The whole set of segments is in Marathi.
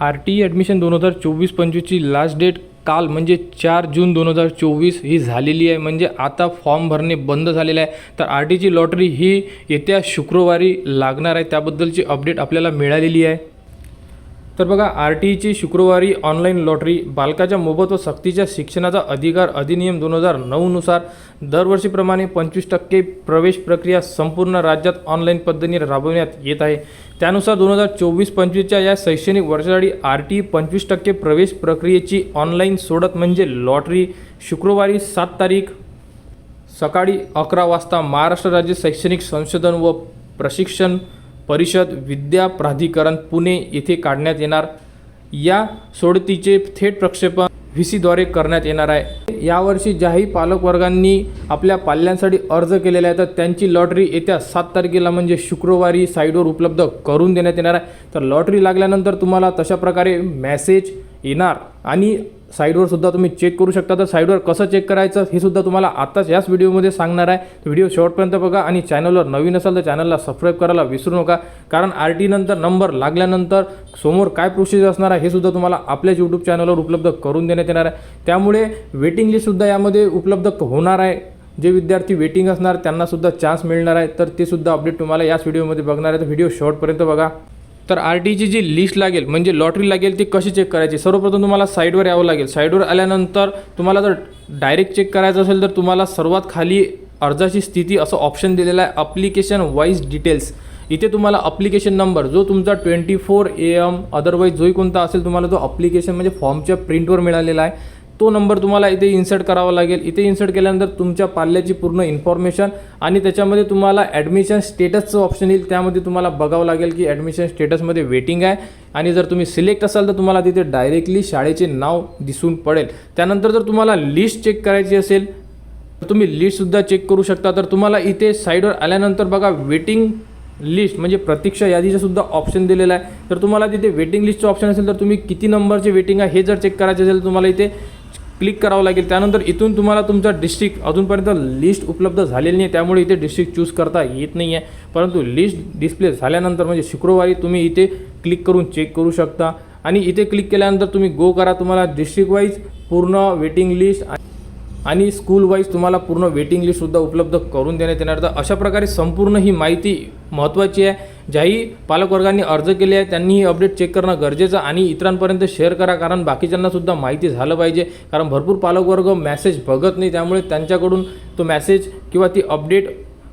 आर टी ॲडमिशन दोन हजार चोवीस पंचवीसची लास्ट डेट काल म्हणजे चार जून दोन हजार चोवीस ही झालेली आहे. म्हणजे आता फॉर्म भरणे बंद झालेलं आहे. तर आर टीची लॉटरी ही येत्या शुक्रवारी लागणार आहे. त्याबद्दलची अपडेट आपल्याला मिळालेली आहे. तर बघा आर टी ईची शुक्रवारी ऑनलाईन लॉटरी बालकाच्या मोफत व सक्तीच्या शिक्षणाचा अधिकार अधिनियम दोन हजार नऊनुसार दरवर्षीप्रमाणे पंचवीस टक्के प्रवेश प्रक्रिया संपूर्ण राज्यात ऑनलाईन पद्धतीने राबवण्यात येत आहे. त्यानुसार दोन हजार चोवीस पंचवीसच्या या शैक्षणिक वर्षासाठी आर टी पंचवीस टक्के प्रवेश प्रक्रियेची ऑनलाईन सोडत म्हणजे लॉटरी शुक्रवारी सात तारीख सकाळी अकरा वाजता महाराष्ट्र राज्य शैक्षणिक संशोधन व प्रशिक्षण परिषद विद्या प्राधिकरण पुणे येथे काढण्यात येणार. या सोडतीचे थेट प्रक्षेपण व्ही सीद्वारे करण्यात येणार आहे. यावर्षी ज्याही पालकवर्गांनी आपल्या पाल्यांसाठी अर्ज केलेला आहे तर त्यांची लॉटरी येत्या सात तारखेला म्हणजे शुक्रवारी साईडवर उपलब्ध करून देण्यात येणार आहे. तर लॉटरी लागल्यानंतर तुम्हाला तशा प्रकारे मॅसेज येणार आणि साईडवर सुद्धा तुम्ही चेक करू शकता. तर साईडवर कसं चेक करायचं हे सुद्धा तुम्हाला आत्ताच याच व्हिडिओमध्ये सांगणार आहे. व्हिडिओ शेवटपर्यंत बघा आणि चॅनलवर नवीन असाल तर चॅनलला सबस्क्राईब करायला विसरू नका. कारण आर टी नंतर नंबर लागल्यानंतर समोर काय प्रोसिजर असणार आहे हे सुद्धा तुम्हाला आपल्याच यूट्यूब चॅनलवर उपलब्ध करून देण्यात येणार आहे. त्यामुळे वेटिंग लिस्टसुद्धा यामध्ये उपलब्ध होणार आहे. जे विद्यार्थी वेटिंग असणार त्यांनासुद्धा चान्स मिळणार आहे. तर ते सुद्धा अपडेट तुम्हाला याच व्हिडिओमध्ये बघणार आहे. तर व्हिडिओ शॉर्टपर्यंत बघा. तर आर टीची जी लिस्ट लागेल म्हणजे लॉटरी लागेल ती कशी चेक करायची? सर्वप्रथम तुम्हाला साईडवर यावं लागेल. साईडवर आल्यानंतर तुम्हाला जर डायरेक्ट चेक करायचं असेल तर तुम्हाला सर्वात खाली अर्जाची स्थिती असं ऑप्शन दिलेलं आहे अप्लिकेशन वाईज डिटेल्स इथे तुम्हाला अप्लिकेशन नंबर जो तुमचा twenty four A M otherwise जोही कोणता असेल तुम्हाला तो अप्लिकेशन म्हणजे फॉर्मच्या प्रिंटवर मिळालेला आहे. तो नंबर तुम्हाला इथे इन्सर्ट करावा लागेल. इथे इन्सर्ट केल्यानंतर तुमच्या पाल्याची पूर्ण इन्फॉर्मेशन आणि त्याच्यामध्ये तुम्हाला ॲडमिशन स्टेटसचं ऑप्शन येईल. त्यामध्ये तुम्हाला बघावं लागेल की ॲडमिशन स्टेटसमध्ये वेटिंग आहे. आणि जर तुम्ही सिलेक्ट असाल तर तुम्हाला तिथे डायरेक्टली शाळेचे नाव दिसून पडेल. त्यानंतर जर तुम्हाला लिस्ट चेक करायची असेल तर तुम्ही लिस्टसुद्धा चेक करू शकता. तर तुम्हाला इथे साईडवर आल्यानंतर बघा वेटिंग लिस्ट म्हणजे प्रतीक्षा यादीचं सुद्धा ऑप्शन दिलेलं आहे. तर तुम्हाला तिथे वेटिंग लिस्टचं ऑप्शन असेल तर तुम्ही किती नंबरचे वेटिंग आहे हे जर चेक करायचे असेल तर तुम्हाला इथे क्लिक करावं लागेल. त्यानंतर इथून तुम्हाला तुमचा डिस्ट्रिक्ट अजूनपर्यंत लिस्ट उपलब्ध झालेली नाही. त्यामुळे इथे डिस्ट्रिक्ट चूज करता येत नाही आहे परंतु लिस्ट डिस्प्ले झाल्यानंतर म्हणजे शुक्रवारी तुम्ही इथे क्लिक करून चेक करू शकता. आणि इथे क्लिक केल्यानंतर तुम्ही गो करा. तुम्हाला डिस्ट्रिक्ट वाईज पूर्ण वेटिंग लिस्ट आणि स्कूल वाईज तुम्हाला पूर्ण वेटिंग लिस्टसुद्धा उपलब्ध करून देण्यात येणार. तर अशा प्रकारे संपूर्ण ही माहिती महत्त्वाची आहे. ज्याही पालकवर्गांनी अर्ज केले आहे त्यांनी ही अपडेट चेक करणं गरजेचं आणि इतरांपर्यंत शेअर करा कारण बाकीच्यांनासुद्धा माहिती झालं पाहिजे. कारण भरपूर पालकवर्ग मॅसेज बघत नाही त्यामुळे त्यांच्याकडून तो मॅसेज किंवा ती अपडेट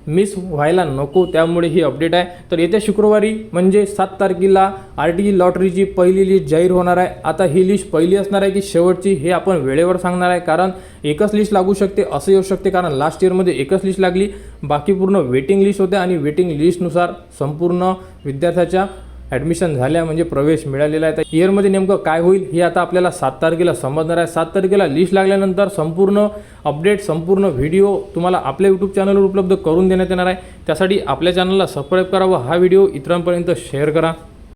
मिस व्हायला नको त्यामुळे ही अपडेट आहे. तर येत्या शुक्रवारी म्हणजे सात तारखेला आर टी लॉटरीची पहिली लिस्ट जाहीर होणार आहे. आता ही लिस्ट पहिली असणार आहे की शेवटची हे आपण वेळेवर सांगणार आहे. कारण एकच लिस्ट लागू शकते असं येऊ शकते. कारण लास्ट इयरमध्ये एकच लिस्ट लागली. बाकी पूर्ण वेटिंग लिस्ट होत्या आणि वेटिंग लिस्टनुसार संपूर्ण विद्यार्थ्याच्या ॲडमिशन झाल्या म्हणजे प्रवेश मिळालेला आहे. तर इयरमध्ये नेमकं काय होईल हे आता आपल्याला सात तारखेला समजणार आहे. सात तारखेला लिस्ट लागल्यानंतर संपूर्ण अपडेट संपूर्ण व्हिडिओ तुम्हाला आपल्या यूट्यूब चॅनलवर उपलब्ध करून देण्यात येणार आहे. त्यासाठी आपल्या चॅनलला सबस्क्राईब करा व हा व्हिडिओ इतरांपर्यंत शेअर करा.